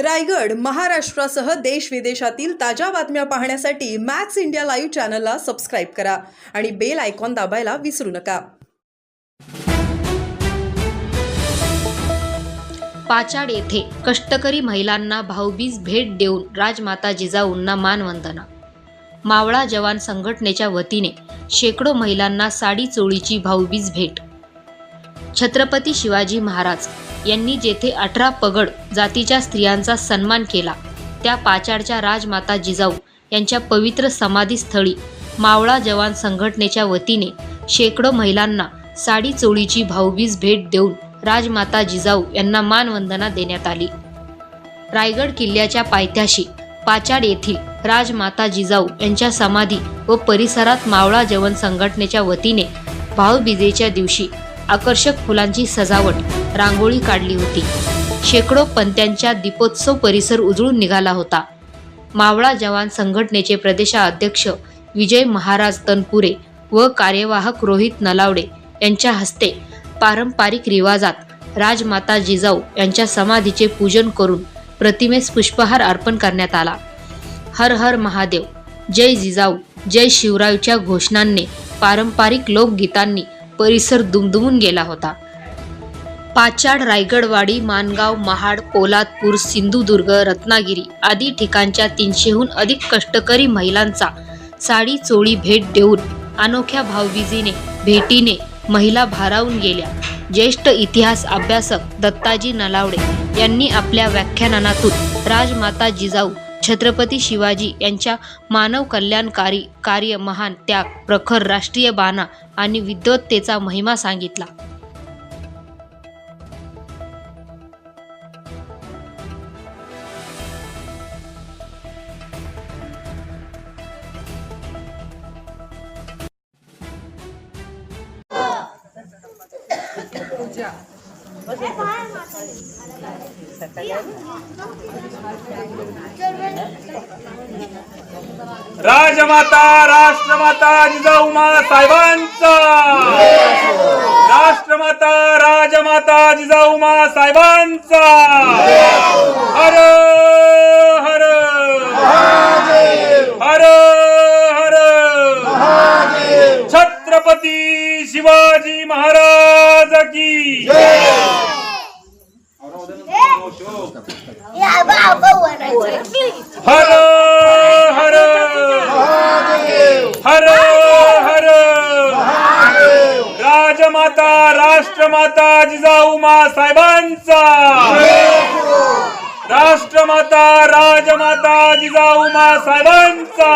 रायगड महाराष्ट्रासह देश विदेशातील ताज्या बातम्या पाहण्यासाठी मॅक्स इंडिया लाईव्ह चॅनलला सबस्क्राईब करा आणि बेल आयकॉन दाबायला विसरू नका. पाचाड येथे कष्टकरी महिलांना भाऊबीज भेट देऊन राजमाता जिजाऊंना मानवंदना. मावळा जवान संघटनेच्या वतीने शेकडो महिलांना साडी चोळीची भाऊबीज भेट छत्रपती शिवाजी महाराज यांनी जेथे अठरा पगड जातीच्या स्त्रियांचा सन्मान केला त्या पाचाडच्या राजमाता जिजाऊ यांच्या पवित्र समाधीस्थळी मावळा जवान संघटनेच्या वतीने शेकडो महिलांना साडी चोळीची भाऊबीज भेट देऊन राजमाता जिजाऊ यांना मानवंदना देण्यात आली. रायगड किल्ल्याच्या पायथ्याशी पाचाड येथील राजमाता जिजाऊ यांच्या समाधी व परिसरात मावळा जवन संघटनेच्या वतीने भाऊबीजेच्या दिवशी आकर्षक फुलांची सजावट रांगोळी काढली होती. शेकडो पंत्यांच्या दीपोत्सव परिसर उजळून निघाला होता. मावळा जवान संघटनेचे प्रदेशाध्यक्ष विजय महाराज तनपुरे व कार्यवाहक रोहित नलावडे यांच्या हस्ते पारंपरिक रिवाजात राजमाता जिजाऊ यांच्या समाधीचे पूजन करून प्रतिमेस पुष्पहार अर्पण करण्यात आला. हर हर महादेव जय जिजाऊ जय शिवरायच्या घोषणांनी पारंपरिक लोकगीतांनी परिसर दुमदुमून गेला होता. पाचाड रायगडवाडी मानगाव महाड पोलादपूर सिंधुदुर्ग रत्नागिरी आदी ठिकाणच्या तीनशेहून अधिक कष्टकरी महिलांचा साडी चोळी भेट देऊन अनोख्या भावबिजीने भेटीने महिला भारावून गेल्या. ज्येष्ठ इतिहास अभ्यासक दत्ताजी नलावडे यांनी आपल्या व्याख्यानातून राजमाता जिजाऊ छत्रपती शिवाजी यांच्या मानव कल्याणकारी कार्य महान त्याग प्रखर राष्ट्रीय बाणा आणि विद्वत्तेचा महिमा सांगितला. राजमाता राष्ट्रमाता जिजाऊ मा साहेबांचा! राष्ट्रमाता राजमाता जिजाऊ मा साहेबांचा हर हर हर हर छत्रपती शिवाजी महाराज की हर हर हर हर! राजमाता राष्ट्रमाता जिजाऊ मा साहेबांचा! राष्ट्रमाता राजमाता जिजाऊ मा साहेबांचा!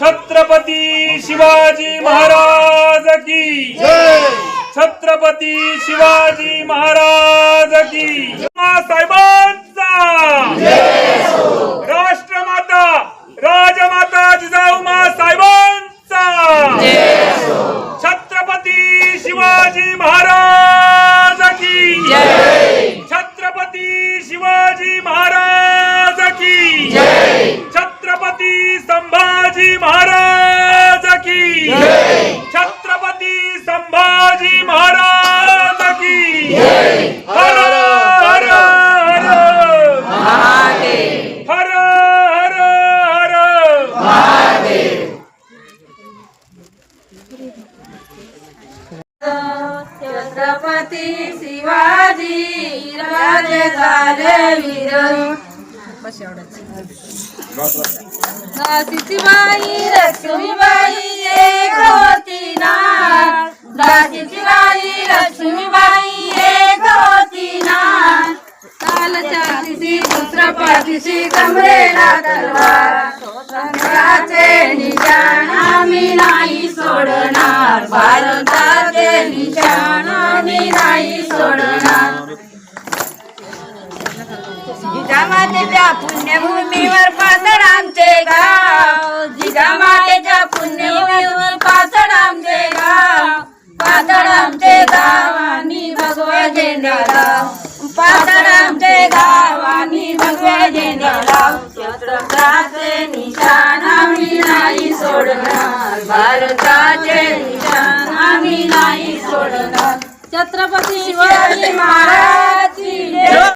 छत्रपती शिवाजी महाराज छत्रपती शिवाजी महाराज की. साहेबांचा. राष्ट्रमाता राजमाता जिजाऊ मा साहेबांचा. छत्रपती शिवाजी महाराज की. छत्रपती शिवाजी महाराज की. छत्रपती संभाजी महाराज की. छत्रपती संभाजी महाराज हर हर हर हर हर हर हर छत्रपती शिवाजी राजे झाले वीर. दासीबाई लक्ष्मीबाई एक होती ना दासीबाई लक्ष्मीबाई दुसऱ्या कमरेला तलवार. संघाचे निशाण आम्ही नाही सोडणार. भारताचे निशाण आम्ही नाही सोडणार. जिजामातेच्या पुण्यभूमीवर पासड आमचे गाव. जिजामातेच्या पुण्यभूमीवर पासड आमचे गाव. पासड आमचे गाव आम्ही भगवा झेंडा गाव पासड निशाण आम्ही नाही सोडणार. भारताचे निशाण आम्ही नाही सोडणार. छत्रपती शिवाजी महाराज